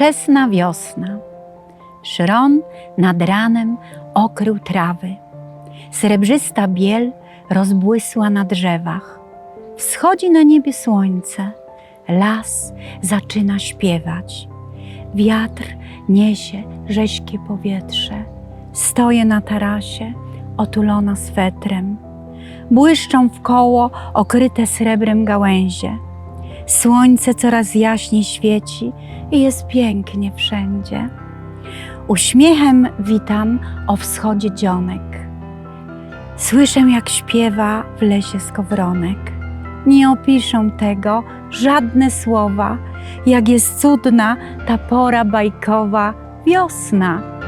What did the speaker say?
Wczesna wiosna. Szron nad ranem okrył trawy. Srebrzysta biel rozbłysła na drzewach. Wschodzi na niebie słońce. Las zaczyna śpiewać. Wiatr niesie rześkie powietrze. Stoję na tarasie, otulona swetrem. Błyszczą w koło okryte srebrem gałęzie. Słońce coraz jaśniej świeci i jest pięknie wszędzie. Uśmiechem witam o wschodzie dzionek. Słyszę, jak śpiewa w lesie skowronek. Nie opiszą tego żadne słowa, jak jest cudna ta pora bajkowa wiosna.